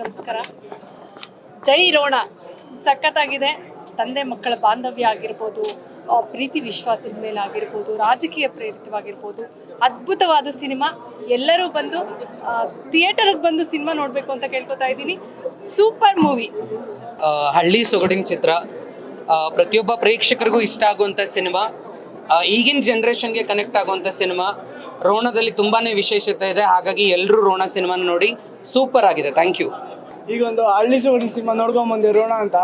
ನಮಸ್ಕಾರ. ಜೈ ರೋಣ ಸಖತ್ತಾಗಿದೆ. ತಂದೆ ಮಕ್ಕಳ ಬಾಂಧವ್ಯ ಆಗಿರ್ಬೋದು ಪ್ರೀತಿ ವಿಶ್ವಾಸದ ಮೇಲೆ ಆಗಿರ್ಬೋದು, ರಾಜಕೀಯ ಪ್ರೇರಿತವಾಗಿರ್ಬೋದು, ಅದ್ಭುತವಾದ ಸಿನಿಮಾ. ಎಲ್ಲರೂ ಬಂದು ಥಿಯೇಟರ್ಗೆ ಬಂದು ಸಿನಿಮಾ ನೋಡಬೇಕು ಅಂತ ಕೇಳ್ಕೊತಾ ಇದ್ದೀನಿ. Super movie. ಹಳ್ಳಿ ಸೊಗಡಿನ ಚಿತ್ರ. ಪ್ರತಿಯೊಬ್ಬ ಪ್ರೇಕ್ಷಕರಿಗೂ ಇಷ್ಟ ಆಗುವಂಥ ಸಿನಿಮಾ. ಈಗಿನ ಜನ್ರೇಷನ್ಗೆ ಕನೆಕ್ಟ್ ಆಗುವಂಥ ಸಿನಿಮಾ. ರೋಣದಲ್ಲಿ ತುಂಬಾ ವಿಶೇಷತೆ ಇದೆ. ಹಾಗಾಗಿ ಎಲ್ಲರೂ ರೋಣ ಸಿನಿಮಾನ ನೋಡಿ ಸೂಪರ್ ಆಗಿದೆ. ಥ್ಯಾಂಕ್ ಯು ಈಗ ಒಂದು ಹಳ್ಳಿ ಸುಗಡಿ ಸಿನಿಮಾ ನೋಡ್ಕೊಂಬಂದೆ ರೋಣ ಅಂತ.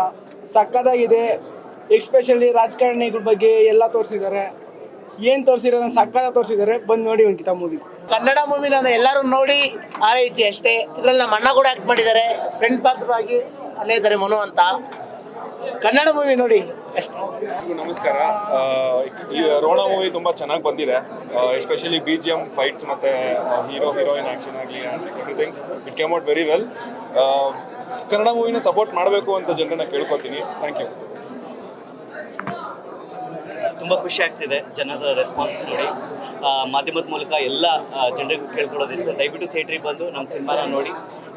ಸಕ್ಕತ್ತಾಗಿದೆ. ಎಕ್ಸ್ಪೆಷಲಿ ರಾಜಕಾರಣಿಗಳ ಬಗ್ಗೆ ಎಲ್ಲ ತೋರಿಸಿದ್ದಾರೆ. ಏನು ತೋರಿಸಿರೋದನ್ನ ಸಕ್ಕತ್ತ ತೋರಿಸಿದ್ದಾರೆ. ಬಂದು ನೋಡಿ ಒಂದು ಕಿತ ಮೂವಿ ಕನ್ನಡ ಮೂವಿ ನಾನು ಎಲ್ಲರೂ ನೋಡಿ ಆರೈಸಿ ಅಷ್ಟೇ. ಇದ್ರಲ್ಲಿ ನಮ್ಮ ಅಣ್ಣ ಕೂಡ ಆಕ್ಟ್ ಮಾಡಿದ್ದಾರೆ. ಫ್ರೆಂಡ್ ಪಾತ್ರವಾಗಿ ಅಲ್ಲೇ ಇದ್ದಾರೆ ಮನು ಅಂತ. ಕನ್ನಡ ಮೂವಿ ನೋಡಿ. ಅಷ್ಟೇ. ನಮಸ್ಕಾರ. ಈ ರೋಣ ಮೂವಿ ತುಂಬ ಚೆನ್ನಾಗಿ ಬಂದಿದೆ. Especially B G M fights ಮತ್ತು ಹೀರೋ ಹೀರೋಯಿನ್ ಆ್ಯಕ್ಷನ್ ಆಗಲಿ everything it came out very well Kannada ಮೂವಿನ support ಮಾಡಬೇಕು ಅಂತ ಜನರನ್ನ ಕೇಳ್ಕೊತೀನಿ. ಥ್ಯಾಂಕ್ ಯು ತುಂಬ ಖುಷಿ ಆಗ್ತಿದೆ ಜನರ ರೆಸ್ಪಾನ್ಸ್ ನೋಡಿ. ಮಾಧ್ಯಮದ ಮೂಲಕ ಎಲ್ಲ ಜನರಿಗೂ ಕೇಳ್ಕೊಳ್ಳೋದಿಷ್ಟ ದಯವಿಟ್ಟು ಥಿಯೇಟ್ರಿಗೆ ಬಂದು ನಮ್ಮ ಸಿನಿಮಾನ ನೋಡಿ.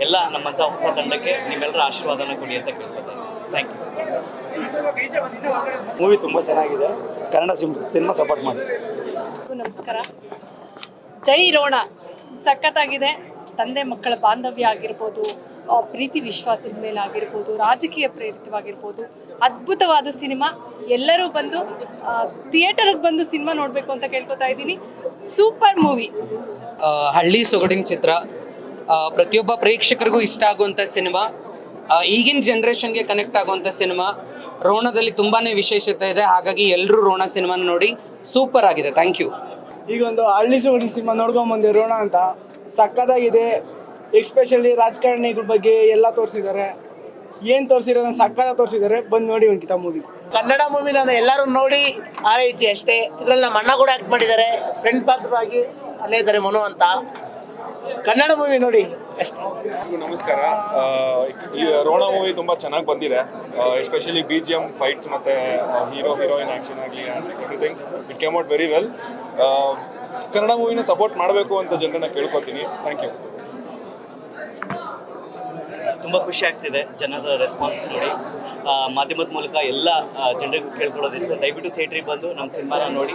ಎಲ್ಲ ನಮ್ಮಂಥ ಹೊಸ ತಂಡಕ್ಕೆ ನಿಮ್ಮೆಲ್ಲರ ಆಶೀರ್ವಾದನ ಕೊಡಿ ಅಂತ ಕೇಳ್ಕೊತೀನಿ ಥ್ಯಾಂಕ್ ಯು ಮೂವಿ ತುಂಬ ಚೆನ್ನಾಗಿದೆ. ಕನ್ನಡ ಸಿನಿಮಾ ಸಪೋರ್ಟ್ ಮಾಡಿ. ನಮಸ್ಕಾರ. ಜೈ ರೋಣ ಸಖತ್ತಾಗಿದೆ. ತಂದೆ ಮಕ್ಕಳ ಬಾಂಧವ್ಯ ಆಗಿರ್ಬೋದು ಪ್ರೀತಿ ವಿಶ್ವಾಸದ ಮೇಲೆ ಆಗಿರ್ಬೋದು ರಾಜಕೀಯ ಪ್ರೇರಿತವಾಗಿರ್ಬೋದು ಅದ್ಭುತವಾದ ಸಿನಿಮಾ. ಎಲ್ಲರೂ ಬಂದು ಥಿಯೇಟರ್ಗೆ ಬಂದು ಸಿನಿಮಾ ನೋಡಬೇಕು ಅಂತ ಕೇಳ್ಕೊತಾ ಇದ್ದೀನಿ. ಸೂಪರ್ ಮೂವಿ ಹಳ್ಳಿ ಸೊಗಡಿನ ಚಿತ್ರ. ಪ್ರತಿಯೊಬ್ಬ ಪ್ರೇಕ್ಷಕರಿಗೂ ಇಷ್ಟ ಆಗುವಂಥ ಸಿನಿಮಾ. ಈಗಿನ ಜನ್ರೇಷನ್ಗೆ ಕನೆಕ್ಟ್ ಆಗುವಂಥ ಸಿನಿಮಾ. ರೋಣದಲ್ಲಿ ತುಂಬಾನೇ ವಿಶೇಷತೆ ಇದೆ. ಹಾಗಾಗಿ ಎಲ್ಲರೂ ರೋಣ ಸಿನಿಮಾನ ನೋಡಿ ಸೂಪರ್ ಆಗಿದೆ. ಥ್ಯಾಂಕ್ ಯು ಈಗ ಒಂದು ಹಳ್ಳಿ ಸುಗಡಿ ಸಿನಿಮಾ ನೋಡ್ಕೊಂಬಂದೆ ರೋಣ ಅಂತ. ಸಕ್ಕದಾಗಿದೆ ಎಕ್ಸ್ಪೆಷಲಿ ರಾಜಕಾರಣಿಗಳ ಬಗ್ಗೆ ಎಲ್ಲ ತೋರಿಸಿದ್ದಾರೆ. ಏನು ತೋರಿಸಿರೋದನ್ನ ಸಕ್ಕದ ತೋರಿಸಿದ್ದಾರೆ. ಬಂದು ನೋಡಿ ಒಂದು ಕಿತ ಮೂವಿ ಕನ್ನಡ ಮೂವಿ ನಾನು ಎಲ್ಲರೂ ನೋಡಿ ಆರೈಸಿ ಅಷ್ಟೇ. ಇದ್ರಲ್ಲಿ ನಮ್ಮ ಅಣ್ಣ ಕೂಡ ಆಕ್ಟ್ ಮಾಡಿದ್ದಾರೆ. ಫ್ರೆಂಡ್ ಪಾತ್ರವಾಗಿ ಅಲ್ಲೇ ಇದ್ದಾರೆ ಮನು ಅಂತ. ಕನ್ನಡ ಮೂವಿ ನೋಡಿ ಅಷ್ಟೇ. ನಮಸ್ಕಾರ. ಈ ರೋಣ ಮೂವಿ ತುಂಬಾ ಚೆನ್ನಾಗಿ ಬಂದಿದೆ. Especially B G M fights ಮತ್ತೆ ಹೀರೋ ಹೀರೋಯಿನ್ ಆಕ್ಷನ್ ಆಗಲಿ everything it came out very well Kannada ಮೂವಿನ support ಮಾಡಬೇಕು ಅಂತ ಜನರನ್ನ ಕೇಳ್ಕೊತೀನಿ. ಥ್ಯಾಂಕ್ ಯು ತುಂಬ ಖುಷಿ ಆಗ್ತಿದೆ ಜನರ ರೆಸ್ಪಾನ್ಸ್ ನೋಡಿ. ಮಾಧ್ಯಮದ ಮೂಲಕ ಎಲ್ಲ ಜನರಿಗೂ ಕೇಳ್ಕೊಳ್ಳೋದಿಷ್ಟ ದಯವಿಟ್ಟು ಥಿಯೇಟ್ರಿಗೆ ಬಂದು ನಮ್ಮ ಸಿನಿಮಾನ ನೋಡಿ.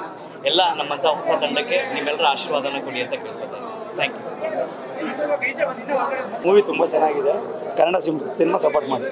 ಎಲ್ಲ ನಮ್ಮಂಥ ಹೊಸ ತಂಡಕ್ಕೆ ನಿಮ್ಮೆಲ್ಲರ ಆಶೀರ್ವಾದನ ಕೊಡಿ ಅಂತ ಕೇಳ್ಕೊತೀನಿ ಥ್ಯಾಂಕ್ ಯು ಮೂವಿ ತುಂಬ ಚೆನ್ನಾಗಿದೆ. ಕನ್ನಡ ಸಿನಿಮಾ ಸಪೋರ್ಟ್ ಮಾಡಿ.